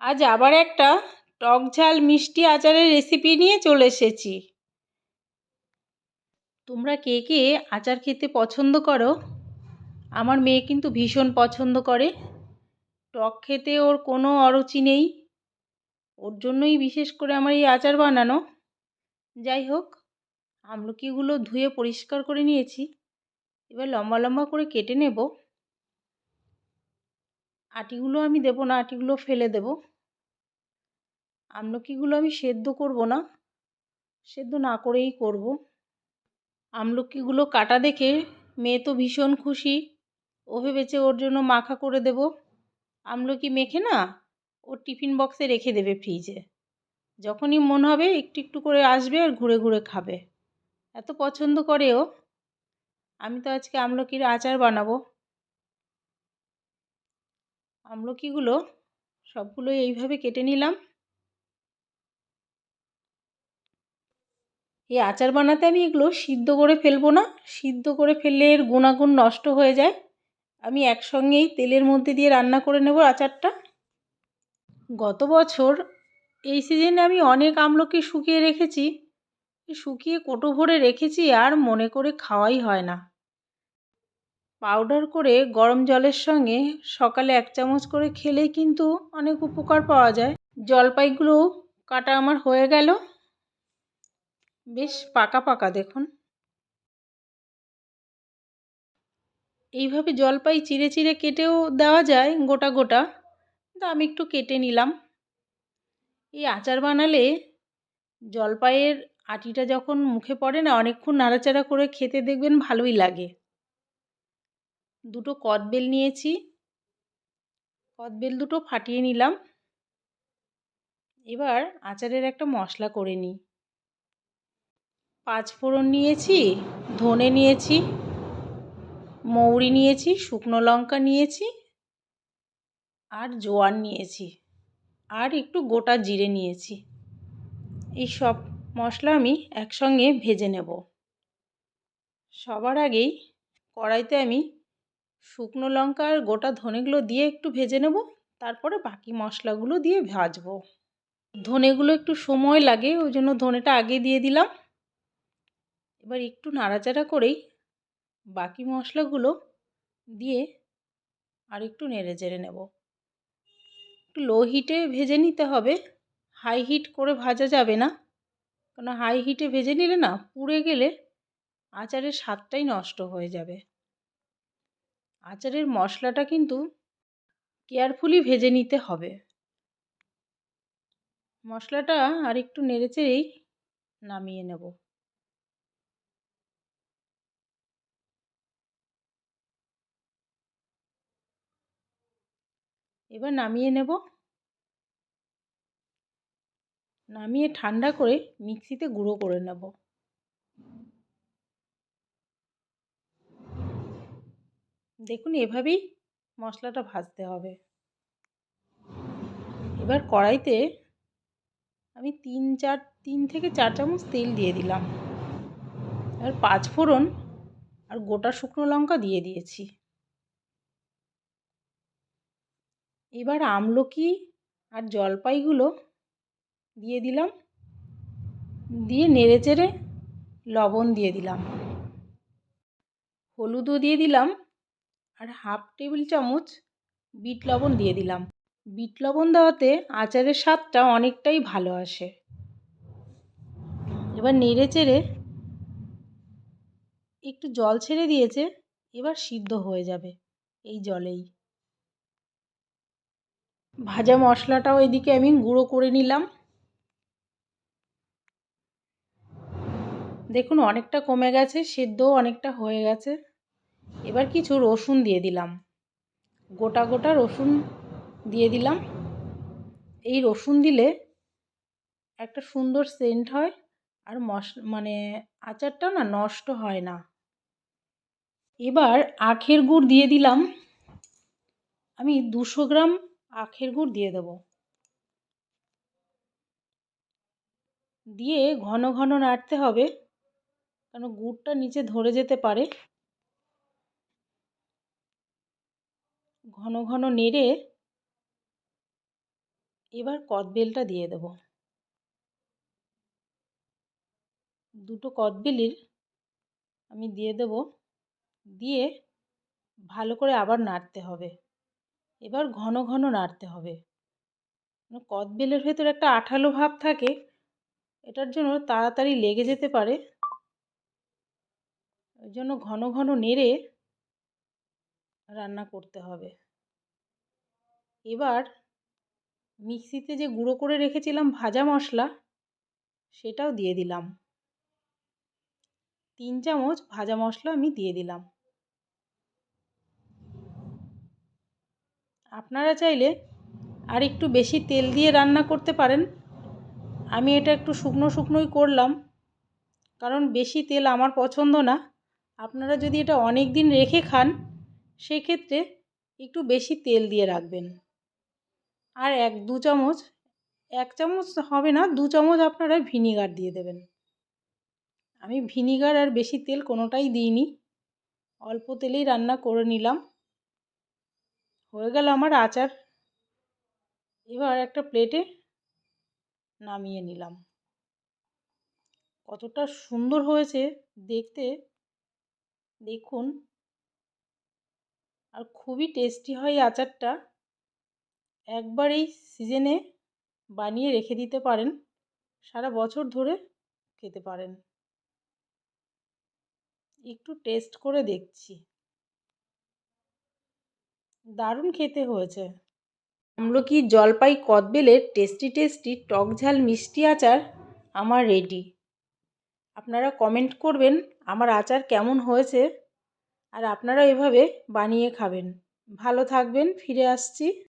আজ আবার একটা টক ঝাল মিষ্টি আচারের রেসিপি নিয়ে চলে এসেছি। তোমরা কে কে আচার খেতে পছন্দ করো? আমার মেয়ে কিন্তু ভীষণ পছন্দ করে। টক খেতে ওর কোনো অরুচি নেই। ওর জন্যই বিশেষ করে আমার এই আচার বানানো। যাই হোক, আমলকিগুলো ধুয়ে পরিষ্কার করে নিয়েছি। এবার লম্বা লম্বা করে কেটে নেব। আটিগুলো আমি দেবো না, আটিগুলো ফেলে দেব। আমলকিগুলো আমি সেদ্ধ করব না। সেদ্ধ না করেই করব। আমলকিগুলো কাটা দেখে মেয়ে তো ভীষণ খুশি। ও ভেবেছে ওর জন্য মাখা করে দেব। আমলকি মেখে না ওর টিফিন বক্সে রেখে দেবে ফ্রিজে। যখনই মন হবে, একটু একটু করে আসবে আর ঘুরে ঘুরে খাবে। এত পছন্দ করে ও। আমি তো আজকে আমলকির আচার বানাবো। আমলকিগুলো সবগুলো এইভাবে কেটে নিলাম। এই আচার বানাতে আমি এগুলো সিদ্ধ করে ফেলব না। সিদ্ধ করে ফেললে এর গুণাগুণ নষ্ট হয়ে যায়। আমি একসঙ্গেই তেলের মধ্যে দিয়ে রান্না করে নেব আচারটা। গত বছর এই সিজনে আমি অনেক আমলকি শুকিয়ে রেখেছি। শুকিয়ে কোটো ভরে রেখেছি, আর মনে করে খাওয়াই হয় না। পাউডার করে গরম জলের সঙ্গে সকালে এক চামচ করে খেলেই কিন্তু অনেক উপকার পাওয়া যায়। জলপাইগুলো কাটা আমার হয়ে গেল। বেশ পাকা পাকা দেখুন। এইভাবে জলপাই চিড়ে চিড়ে কেটেও দেওয়া যায় গোটা গোটা। কিন্তু আমি একটু কেটে নিলাম। এই আচার বানালে জলপাইয়ের আটিটা যখন মুখে পড়ে না, অনেকক্ষণ নাড়াচাড়া করে খেতে দেখবেন ভালোই লাগে। দুটো কদবেল নিয়েছি। কদবেল দুটো ফাটিয়ে নিলাম। এবার আচারের একটা মশলা করে নিই। পাঁচ ফোড়ন নিয়েছি, ধনে নিয়েছি, মৌরি নিয়েছি, শুকনো লঙ্কা নিয়েছি আর জোয়ান নিয়েছি আর একটু গোটা জিরে নিয়েছি। এই সব মশলা আমি একসঙ্গে ভেজে নেব। সবার আগেই কড়াইতে আমি শুকনো লঙ্কা আর গোটা ধনেগুলো দিয়ে একটু ভেজে নেব, তারপরে বাকি মশলাগুলো দিয়ে ভাজবো। ধনেগুলো একটু সময় লাগে, ওই জন্য ধনেটা আগে দিয়ে দিলাম। এবার একটু নাড়াচাড়া করেই বাকি মশলাগুলো দিয়ে আর একটু নেড়ে চেড়ে নেব। একটু লো হিটে ভেজে নিতে হবে। হাই হিট করে ভাজা যাবে না। কেন হাই হিটে ভেজে নিলে না পুড়ে গেলে আচারের স্বাদটাই নষ্ট হয়ে যাবে। আচারের মশলাটা কিন্তু কেয়ারফুলি ভেজে নিতে হবে। মশলাটা আর একটু নেড়ে চেড়েই নামিয়ে নেব। এবার নামিয়ে নেব। নামিয়ে ঠান্ডা করে মিক্সিতে গুঁড়ো করে নেব। দেখুন এভাবেই মশলাটা ভাজতে হবে। এবার কড়াইতে আমি তিন চার, তিন থেকে চার চামচ তেল দিয়ে দিলাম। এবার পাঁচ ফোড়ন আর গোটা শুকনো লঙ্কা দিয়ে দিয়েছি। এবার আমলকি আর জলপাইগুলো দিয়ে দিলাম। দিয়ে নেড়ে চেড়ে লবণ দিয়ে দিলাম। হলুদও দিয়ে দিলাম আর হাফ টেবিল চামচ বিট লবণ দিয়ে দিলাম। বিট লবণ দেওয়াতে আচারের স্বাদটা অনেকটাই ভালো আসে। এবার নেড়ে চেড়ে একটু জল ছেড়ে দিয়েছে, এবার সিদ্ধ হয়ে যাবে এই জলেই। ভাজা মশলাটাও এদিকে আমি গুঁড়ো করে নিলাম। দেখুন, অনেকটা কমে গেছে, সেদ্ধও অনেকটা হয়ে গেছে। এবার কিছু রসুন দিয়ে দিলাম। গোটা গোটা রসুন দিয়ে দিলাম। এই রসুন দিলে একটা সুন্দর সেন্ট হয় আর মশ মানে আচারটা না নষ্ট হয় না। এবার আখের গুড় দিয়ে দিলাম। আমি দুশো গ্রাম আখের গুড় দিয়ে দেবো। দিয়ে ঘন ঘন নাড়তে হবে, কেন গুড়টা নিচে ধরে যেতে পারে। ঘন ঘন নেড়ে এবার কদবেলটা দিয়ে দেব। দুটো কদবেলির আমি দিয়ে দেব, দিয়ে ভালো করে আবার নাড়তে হবে। এবার ঘন ঘন নাড়তে হবে। কদবেলের ভেতর একটা আঠালো ভাব থাকে, এটার জন্য তাড়াতাড়ি লেগে যেতে পারে। ওই জন্য ঘন ঘন নেড়ে রান্না করতে হবে। এবার মিক্সিতে যে গুঁড়ো করে রেখেছিলাম ভাজা মশলা, সেটাও দিয়ে দিলাম। তিন চামচ ভাজা মশলা আমি দিয়ে দিলাম। আপনারা চাইলে আর একটু বেশি তেল দিয়ে রান্না করতে পারেন। আমি এটা একটু শুকনো শুকনোই করলাম, কারণ বেশি তেল আমার পছন্দ না। আপনারা যদি এটা অনেক দিন রেখে খান, সেক্ষেত্রে একটু বেশি তেল দিয়ে রাখবেন। আর এক দু চামচ, এক চামচ হবে না, দু চামচ আপনারা ভিনিগার দিয়ে দেবেন। আমি ভিনিগার আর বেশি তেল কোনোটাই দিইনি। অল্প তেলেই রান্না করে নিলাম। হয়ে গেল আমার আচার। এবার একটা প্লেটে নামিয়ে নিলাম। কতটা সুন্দর হয়েছে দেখতে। দেখুন। আর খুবই টেস্টি হয় আচারটা। একবার এই সিজনে বানিয়ে রেখে দিতে পারেন। সারা বছর ধরে খেতে পারেন। একটু টেস্ট করে দেখছি। দারুণ খেতে হয়েছে। আমলকি জলপাই কদবেলের টেস্টি টেস্টি টক ঝাল মিষ্টি আচার আমার রেডি আপনারা কমেন্ট করবেন আমার আচার কেমন হয়েছে আর আপনারা এভাবে বানিয়ে খাবেন। ভালো থাকবেন, ফিরে আসছি।